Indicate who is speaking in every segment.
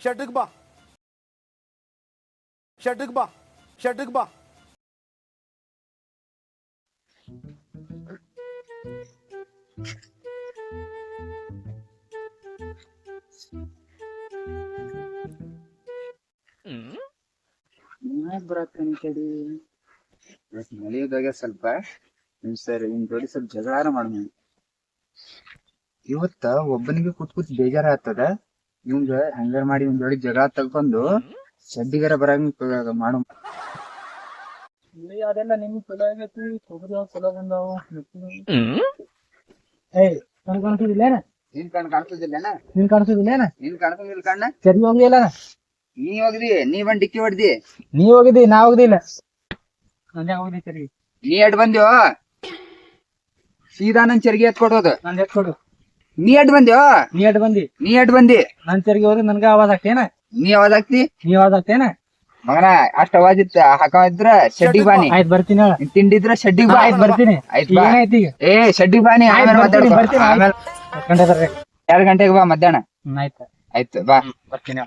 Speaker 1: ಶೆಡ್ಗೆ ಬಾ ಶೆಡ್ಗೆ ಬಾ ಶೆಡ್ಗೆ ಬಾ
Speaker 2: ಬರತ್ತೇನೆ ಕಡಿ. ಇವತ್ತು ಮಳೆಯೋದಾಗ ಸ್ವಲ್ಪ ನಿಮ್ ಸರ್ ಇನ್ ಜೋಡಿ ಸ್ವಲ್ಪ ಜಗಳಾರ ಮಾಡೋಣ ಇವತ್ತ ಒಬ್ಬನಿಗೆ ಕೂತ್ ಕೂತ್ ಬೇಜಾರ ಆಗ್ತದ ಇವಂಗ ಹಂಗಾರ ಮಾಡಿ ಒಂದ್ ಜೋಡಿ ಜಗಳ ತಗೊಂಡು ಸಡ್ಡಿಗರ ಬರಂಗ ಮಾಡು.
Speaker 3: ಅದೆಲ್ಲ ನಿಮ್ ಚಲೋ ಆಗೈತಿ ತೊಗರಿ ಚಲೋ ಬಂದಾವ ಏಯ್ ಕಣ್ ಕಾಣಿಸೋದಿಲ್ಲೇನ
Speaker 2: ನಿನ್ ಕಣ್ ಕಾಣಿಸೋದಿಲ್ಲನ
Speaker 3: ನಿನ್ ಕಾಣಿಸೋದಿಲ್ಲೇನ
Speaker 2: ನಿನ್ ಕಾಣಿಸೋದಿಲ್ಲ ಕಣ್ಣ?
Speaker 3: ಸರಿ ಹೋಗಿಲ್ಲ
Speaker 2: ನೀ ಹೋಗ್ದಿ ನೀ ಬಂದ್ ಡಿಕ್ಕಿ ಹೊಡ್ದಿ.
Speaker 3: ನೀ ಹೋಗಿದ್ದಿ ನಾ ಹೋಗುದಿಲ್ಲ. ನಂದೇ ಹೋಗಿದ್ದಿ ಸರಿ.
Speaker 2: ನೀ ಎಡ್ ಬಂದ್ಯೋ? ಸೀದಾ ನನ್ ಚರಿಗೆ ಎತ್ಕೊಡೋದು.
Speaker 3: ನಂದು ಎತ್ಕೊಡು.
Speaker 2: ನೀ ಎಡ್ ಬಂದ್ಯೋ?
Speaker 3: ನೀ ಎಡ್ ಬಂದಿ.
Speaker 2: ನೀ ಎಡ್ ಬಂದಿ?
Speaker 3: ನನ್ ತೆರಿಗೆ ಹೋದ್ರೆ ನನ್ಗ ಆವಾಜ್ ಹಾಕ್ತೇನ.
Speaker 2: ನೀ ಅವಾಜ್ ಹಾಕ್ತಿ?
Speaker 3: ನೀ ಅವಾಜ್ ಹಾಕ್ತೇನ.
Speaker 2: ಮಗನ ಅಷ್ಟ್ ಅವಾಜ್ ಇತ್ತ. ಹಾಕಿದ್ರ ಶಡ್ಡಿ ಬಾನಿ
Speaker 3: ಆಯ್ತ್ ಬರ್ತೀನಿ
Speaker 2: ತಿಂಡಿದ್ರ ಶಡ್ಡಿ ಬಾ.
Speaker 3: ಆಯ್ತ್ ಬರ್ತೀನಿ.
Speaker 2: ಆಯ್ತ್ ಬಾ. ಏ ಶಡ್ಡಿ ಬಾನಿ ಆಮೇಲೆ
Speaker 3: ಬರ್ತೀನಿ, ಬರ್ತೀನಿ.
Speaker 2: ಆಮೇಲೆ
Speaker 3: ಗಂಟೆ
Speaker 2: ಎರಡ್ ಗಂಟೆಗೆ ಬಾ ಮಧ್ಯಾಹ್ನ.
Speaker 3: ಆಯ್ತು.
Speaker 2: ಆಯ್ತು ಬಾ.
Speaker 3: ಬರ್ತೀನಿ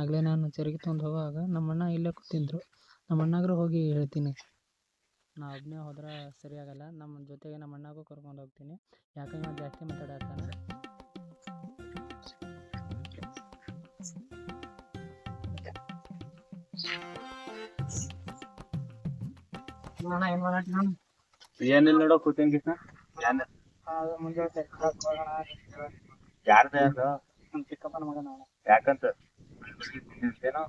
Speaker 3: ಆಗಲೇ ನಾನು ತೆರಿಗೆ ತೊಗೊಂಡು ಹೋಗುವಾಗ ನಮ್ಮಣ್ಣ ಇಲ್ಲೇ ಕೂತಿದ್ರು. ನಮ್ಮ ಅಣ್ಣಾಗ್ರು ಹೋಗಿ ಹೇಳ್ತೀನಿ. ನಾ ಒಬ್ಬನೇ ಹೋದ್ರೆ ಸರಿಯಾಗಲ್ಲ ನಮ್ಮ ಜೊತೆಗೆ ನಮ್ಮ ಅಣ್ಣಗೂ ಕರ್ಕೊಂಡು ಹೋಗ್ತೀನಿ. ಯಾಕಂದ್ರೆ ಜಾಸ್ತಿ ಮಾತಾಡ್ತಾನೆ. ಅಣ್ಣ ಏನು ಮಾಡತ್ತೀನಿ
Speaker 4: ಏನಿಲ್ಲ ನೋಡೋ ಕೂತೀನಿ ಕೃಷ್ಣ
Speaker 3: ಮುಂಜಾನೆ
Speaker 4: ಯಾರ್ದ ಅದು
Speaker 3: ನಮ್ಮ ಚಿಕ್ಕಪ್ಪನ ಮಗನ.
Speaker 4: ಯಾಕಂತ? ಏನೋ?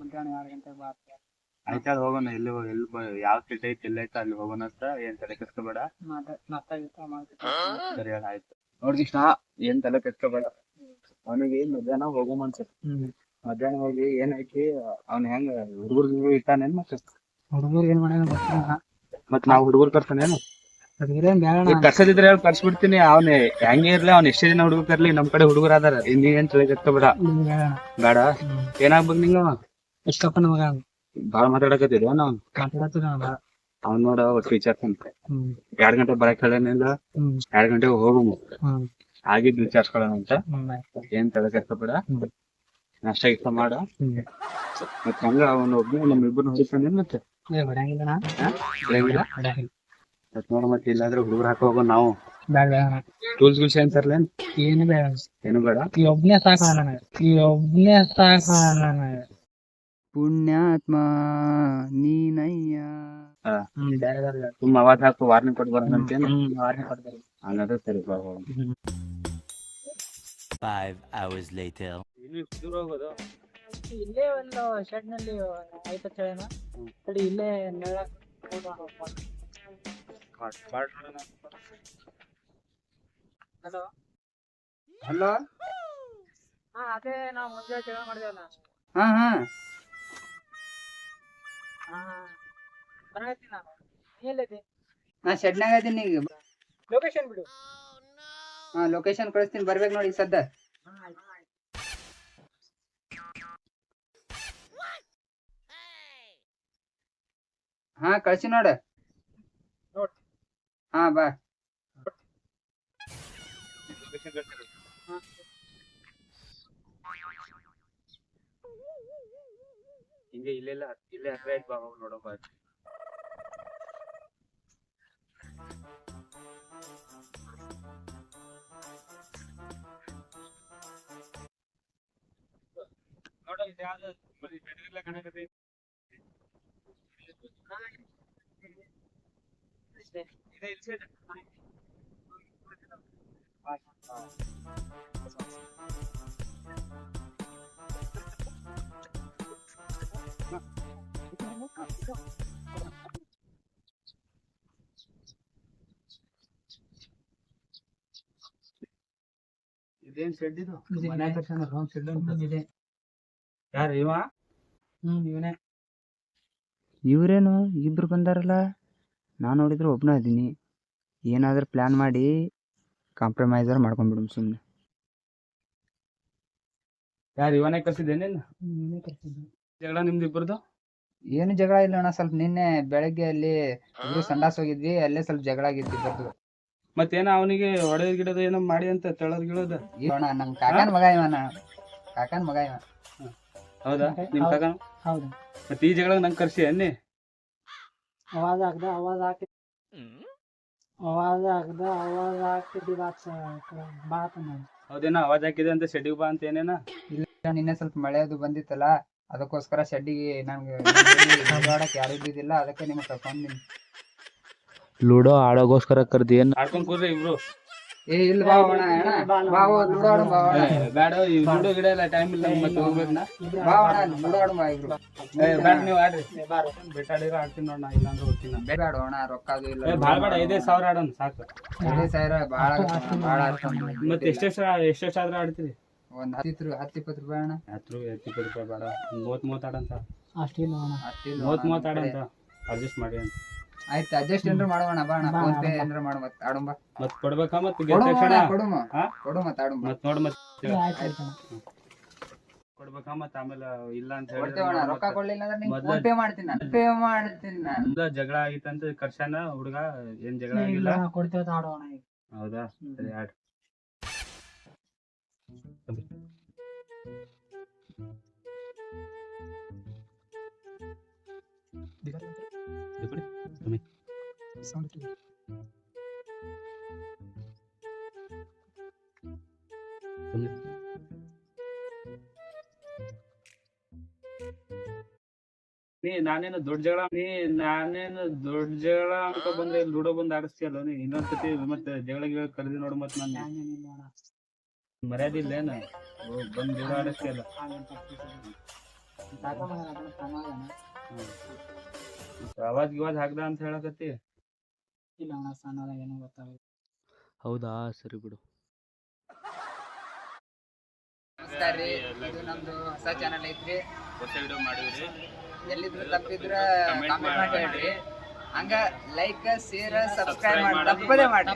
Speaker 3: ಮಧ್ಯಾಹ್ನ ಎರಡು ಗಂಟೆಗೆ ಬಾ
Speaker 4: ಅಲ್ಲಿ ಹೋಗೋಣ ಎಲ್ಲಿ ಹೋಗ್- ಎಲ್ಲಿ ಯಾವ ಸೀಟ್ ಐತಿ ಎಲ್ಲಿ ಐತೆ ಅಲ್ಲಿ ಹೋಗೋಣ ಅಂತ ಏನ್ ತಲೆ ಕೆಸ್ಕೋಬೇಡ. ಸರಿ ಹೇಳ ಆಯ್ತು. ನೋಡ್ರಿ ಕೃಷ್ಣ ಏನ್ ತಲೆ ಕೆಸ್ಕೋಬೇಡ ಅವನಿಗೆ ಮಧ್ಯಾಹ್ನ ಹೋಗೋ ಮನ್ಸ. ಮಧ್ಯಾಹ್ನ ಹೋಗಿ ಏನೈತಿ ಅವ್ನ ಹೆಂಗ ಹುಡುಗರ್ ಇಟ್ಟಾನೇನ್ ಮತ್ತೆ
Speaker 3: ಹುಡುಗರ್ ಏನ್ ಮಾಡ್ಯಾನ ಗೊತ್ತಿಲ್ಲ.
Speaker 4: ಮತ್ ನಾವ್ ಹುಡುಗರ್ ಕರ್ತಾನೇನು ಕರ್ಸದಿದ್ರೆ ಹೇಳಿ ಕರ್ಸ್ಬಿಡ್ತೀನಿ. ಅವ್ನ ಹೆಂಗೆ ಇರ್ಲಿ ಅವ್ನ ಎಷ್ಟೇ ದಿನ ಹುಡುಗ ಕರ್ಲಿ ನಮ್ ಕಡೆ ಹುಡುಗರು ಅದಾರ. ನೀನ್ ಏನ್ ತಲೆ ಕೆಸ್ಕೋಬೇಡ ಬೇಡ ಏನಾಗ್ಬೇಕು ನಿಂಗ?
Speaker 3: ಎಷ್ಟಪ್ಪ ಮಗ?
Speaker 4: ಬಾಳ ಮಾತಾಡಕತ್ತಿದ್ರ ನಾವ್ ಅವ್ನ್ ನೋಡ ಟೀಚರ್ಸ್ ಅಂತ ಎರಡ್ ಗಂಟೆ ಬರಕ್ ಹೇಳೇನಿಲ್ಲ. ಎರಡ್ ಗಂಟೆಗೆ ಹೋಗಮು
Speaker 3: ಹ್ಮ್.
Speaker 4: ಆಗಿದ್ ವಿಚಾರಿಸ್ಕೊಳ್ಳೋಣ ಅಂತ. ಏನ್ ತಲೆ
Speaker 3: ಬೇಡ
Speaker 4: ನಷ್ಟ ಇಷ್ಟ ಮಾಡ. ಮತ್ ಹಂಗ ಅವನ್ ಒಬ್ಬ ನಮ್ ಇಬ್ಬರು ಮತ್ತೆ. ಮತ್ ನೋಡ ಮತ್ತೆ ಇಲ್ಲಾಂದ್ರೆ ಹುಡುಗರು ಹಾಕ ಹೋಗೋ ನಾವು. ಟೂಲ್ಸ್ ಗುಲ್ಸ್ ಏನ್ ತರ್ಲೇನ್
Speaker 3: ಏನು ಬೇಡ.
Speaker 4: ಏನು ಬೇಡ?
Speaker 3: ಈ ಒಬ್ನೇ ಸಾಕ ಈ ಒಬ್ನೇ ಸಾಕ
Speaker 2: ಪುಣ್ಯಾತ್ಮ ನೀನಯ್ಯ.
Speaker 4: ತುಂಬಾ ಅವಾಜ್ ಹಾಕು ವಾರ್ನಿಂಗ್ ಕೊಟ್ಟು ಬರೋಣ ಅಂತ
Speaker 3: ಹ್ಮ್ ವಾರ್ನಿಂಗ್ ಕೊಡ್ತಾರೆ.
Speaker 4: ಹಂಗಾದ್ರೆ ಸರಿ ಬಾ ಹೋಗೋಣ.
Speaker 5: Five ದೂರ ಹೋಗೋದು?
Speaker 3: ಇಲ್ಲೇ ಒಂದು ಶೆಡ್ನಲ್ಲಿ ಐತ ಚಳಿನ ತಡಿ ಇಲ್ಲೇ ನೆಳ ಹಲೋ
Speaker 2: ಹಲೋ
Speaker 3: ಹಾ ಅದೇ ನಾವು ಮುಂಜಾನೆ ಚಳಿ ಮಾಡಿದೇವಲ್ಲ.
Speaker 2: ಹಾ ಹಾ.
Speaker 3: ನೀ
Speaker 2: ಶೆಡ್ನಾಗ ಅದೀನಿ ಈಗ.
Speaker 3: ಲೊಕೇಶನ್ ಬಿಡು.
Speaker 2: ಹಾ ಲೊಕೇಶನ್ ಕಳಿಸ್ತೀನಿ. ಬರ್ಬೇಕು ನೋಡಿ ಸದ್ದ. ಹಾ ಕಳ್ಸಿ ನೋಡ.
Speaker 3: ನೋಡ್.
Speaker 2: ಹಾ ಬಾ.
Speaker 4: ಹಿಂಗೆ ಇಲ್ಲೆಲ್ಲ ಇಲ್ಲೇ ಹತ್ರ ಐತ್ ಬಾ ಹೋಗ್ ನೋಡೋ ಬಾ ನೋಡು ಇದು ಯಾವ್ದು ಬರೀ ಬೆಟರಿಲ್ಲ ಕಾಣಕತ್ತೈತಿ. ಇದೆ ಇಲ್ಲಿ side. ಇದೇನ್ ಶೆಡ್ ಇದು? ಮನೆ ಕಟ್ಸ್ಯಾನ round shed ಅಂತ.
Speaker 3: ಇದೆ.
Speaker 4: ಯಾರು ಇವ?
Speaker 3: ಹ್ಮ್ ಇವನೇ.
Speaker 2: ಇವ್ರೇನು? ಇಬ್ರು ಬಂದಾರಲ್ಲ? ನಾನು ನೋಡಿದ್ರೆ ಒಬ್ನ ಇದ್ದೀನಿ. ಏನಾದ್ರೂ ಪ್ಲಾನ್ ಮಾಡಿ ಕಾಂಪ್ರಮೈಸರ್ ಮಾಡ್ಕೊಂಡ್ಬಿಡು ಸುಮ್ಮನೆ
Speaker 4: ಯಾರು ಇವನೇ ಕರ್ಸಿದ್ದೇನೇನು
Speaker 3: ಇವನೇ ಕರ್ಸಿದ್ದು.
Speaker 4: ಜಗಳ ನಿಮ್ದು ಇಬ್ಬರದು
Speaker 2: ಏನು ಜಗಳ ಇಲ್ಲ ಅಣ್ಣ ಸ್ವಲ್ಪ ನಿನ್ನೆ ಬೆಳಗ್ಗೆ ಅಲ್ಲಿ ಇಬ್ರು ಸಂಡಾಸ್ ಹೋಗಿದ್ವಿ ಅಲ್ಲೇ ಸ್ವಲ್ಪ ಜಗಳ ಆಗಿತ್ತು ಇಬ್ಬರದು
Speaker 4: ಮತ್ತೇನ ಅವನಿಗೆ ಒಡೆದ್ ಗಿಡದ ಏನೋ ಮಾಡಿ ಅಂತ ತೆಳದ್ ಗಿಡದ?
Speaker 2: ಅಣ್ಣ ನಮ್ಮ ಕಾಕನ ಮಗ ಇವನ ಕಾಕನ ಮಗ ಇವ.
Speaker 4: ಹೌದಾ? ನಿಮ್ ಕಾಕನ?
Speaker 3: ಹೌದು.
Speaker 4: ಮತ್ತೆ ಈ ಜಗಳ ನಂಗೆ ಕರ್ಸಿ ಅನ್ನಿ
Speaker 3: ಅವಾಗ ಹಾಕ್ದ ಆವಾಜ್ ಹಾಕಿ ಆವಾಜ್ ಹಾಕ್ದ ಆವಾಜ್ ಬಾತ್
Speaker 4: ಹೌದೇನ ಆವಾಜ್ ಹಾಕಿದೆ ಅಂತ ಶೆಡ್ಯೂಲ್ ಬಾ ಅಂತ ಏನೇನ?
Speaker 2: ಇಲ್ಲ ನಿನ್ನೆ ಸ್ವಲ್ಪ ಮಳೆ ಅದು ಬಂದಿತ್ತಲ್ಲ ಅದಕ್ಕೋಸ್ಕರ ಶೆಡ್ಡಿಗೆ ನಮ್ಗೆ ಆಡಕ್ ಯಾರು ಇದ್ದಿದ್ದಿಲ್ಲ ಅದಕ್ಕೆ ನಿಮ್ಗೆ ಕರ್ಕೊಂಡ್
Speaker 4: ಲೂಡೋ ಆಡೋಗೋಸ್ಕರ ಕರ್ದಿ ಏನ್ ಆಡ್ಕೊಂಡ್ ಕೂರ್ರಿ ಇಬ್ರು.
Speaker 2: ಏ ಇಲ್ಲ ಬಾ ಅಣ್ಣ ಅಣ್ಣ. ಬಾ ಲೂಡೋ ಆಡೋಣ ಬಾ ಅಣ್ಣ.
Speaker 4: ಬೇಡ ಈ ಲೂಡೋ ಗಿಡ ಇಲ್ಲ ಟೈಮ್ ಇಲ್ಲ ಮತ್ತೆ ಹೋಗ್ಬೇಕು ನಾ
Speaker 2: ಬಾ ಅಣ್ಣ ಲೂಡೋ ಆಡೋಣ ಬಾ ಇಬ್ರು.
Speaker 4: ಏ, ಬೇಡ ನೀವು ಆಡ್ರಿ. ಬೇಟಾಡಿರ ಆಡ್ತೀನಿ ನೋಡ್ ನಾ ಇಲ್ಲಾಂದ್ರೆ ಹೋಗ್ತೀನಿ.
Speaker 2: ಬೇಡ ಅಣ್ಣ ರೊಕ್ಕ ಅದು ಇಲ್ಲ.
Speaker 4: ಭಾಳ ಬೇಡ ಐದೇ ಸಾವಿರ ಆಡೋಣ ಸಾಕು.
Speaker 2: ಐದೇ ಸಾವಿರ ಭಾಳ ಭಾಳ
Speaker 4: ಮತ್ತೆ ಎಷ್ಟೆಷ್ಟು ಎಷ್ಟೆಷ್ಟು ಆದ್ರೆ ಆಡ್ತೀರಿ.
Speaker 2: ಒಂದ್ ಹತ್ತಿತ್ರು ಹತ್ತು ಇಪ್ಪತ್ತು ರೂಪಾಯಿ ಅಣ್ಣ.
Speaker 4: ಹತ್ತು ಇಪ್ಪತ್ತು ರೂಪಾಯಿ ಬೇಡ. ಮೂವತ್ತು ಮೂವತ್ತು ಆಡಂತ.
Speaker 3: ಅಷ್ಟಿಲ್ಲ ಅಣ್ಣ.
Speaker 2: ಹತ್ತಿಲ್ಲ
Speaker 4: ಮೂವತ್ತು ಮೂವತ್ತು ಆಡಂತ. ಅಡ್ಜಸ್ಟ್ ಮಾಡಿ ಅಂತ.
Speaker 2: ಆಯ್ತು ಅಡ್ಜಸ್ಟ್ ಏನ್ರ ಮಾಡೋಣ ಬಾ ಅಣ್ಣ. ಫೋನ್ ಪೇ ಏನ್ರ ಮಾಡು ಮತ್ತೆ ಆಡೋಣ ಬಾ
Speaker 4: ಮತ್ತೆ ಕೊಡ್ಬೇಕಾ ಮತ್ತೆ
Speaker 2: ಕೊಡು
Speaker 4: ಗೆದ್ದ ತಕ್ಷಣ?
Speaker 2: ಕೊಡು? ಕೊಡು ಮತ್ ಆಡೋಣ ಬಾ
Speaker 4: ಮತ್ ಮತ್ತೆ ಮತ್
Speaker 3: ಆಯ್ತು ಆಯ್ತು
Speaker 4: ಕೊಡ್ಬೇಕಾ ಮತ್ತೆ ಆಮೇಲೆ ಇಲ್ಲ ಅಂತ
Speaker 2: ಕೊಡ್ತೇವಣ್ಣ ರೊಕ್ಕ ಕೊಡ್ಲಿಲ್ಲ ಅಂದ್ರೆ ನಿಂಗೆ
Speaker 4: ಮೊದ್ಲ-
Speaker 2: ಫೋನ್ ಪೇ ಮಾಡ್ತೀನಿ ನಾನು. ಪೇ ಮಾಡ್ತೀನಿ ನಾನು.
Speaker 4: ಜಗಳ ಆಗಿತ್ತಂತ ಕರ್ಶನ ಹುಡುಗ ಏನ್ ಜಗಳ ಆಗಿಲ್ಲ?
Speaker 3: ಕೊಡ್ತೇವೆ ಆಡೋಣ ಈಗ.
Speaker 4: ಹೌದಾ? ಸರಿ ಆಡ್ ನೀ ನಾನೇನು ದೊಡ್ಡ ಜಗಳ ನೀ ನಾನೇನು ದೊಡ್ಡ ಜಗಳ ಅಂತ ಬಂದ್ರೆ ಲೂಡೋ ಬಂದ್ ಆಡಿಸ್ತೀಯಲ್ಲ ನೀ? ಇನ್ನೊಂದ್ಸತಿ ಮತ್ತೆ ಜಗಳ ಗಿಗಳ ಕರೆದಿ ನೋಡು ಮತ್ತೆ ನಾನು.
Speaker 3: ಹಂಗೇನಿಲ್ಲ ಅಣ್ಣ
Speaker 4: ಮರ್ಯಾದೆ ಇಲ್ಲ ಏನ ಬಂದ್
Speaker 3: ಸಣ್ಣವನ.
Speaker 4: ಅವಾಜ್ ಗಿವಾಜ್ ಹಾಕ್ದ ಅಂತ ಹೇಳಕತ್ತಿ.
Speaker 3: ಇಲ್ಲ ಅಣ್ಣ ಸಣ್ಣದ ಏನೋ
Speaker 5: ಹೌದಾ? ಸರಿ ಬಿಡು.
Speaker 2: ನಮಸ್ಕಾರ ರೀ ಇದು ನಮ್ದು ಹೊಸ ಚಾನಲ್ ಐತ್ರಿ.
Speaker 4: ಹೊಸ ವಿಡಿಯೋ ಮಾಡಿದ್ರಿ.
Speaker 2: ಎಲ್ಲಿದ್ರು ತಪ್ಪಿದ್ರ
Speaker 4: Comment
Speaker 2: ಕಾಮೆಂಟ್ ಮಾಡಿ.
Speaker 4: ಮಾಡಿ.
Speaker 2: ಹೇಳ್ರಿ. ಹಂಗ ಲೈಕ್ ಶೇರ್ ಸಬ್ಸ್ಕ್ರೈಬ್ ಮಾಡಿ. ತಪ್ಪದೇ ಮಾಡಿ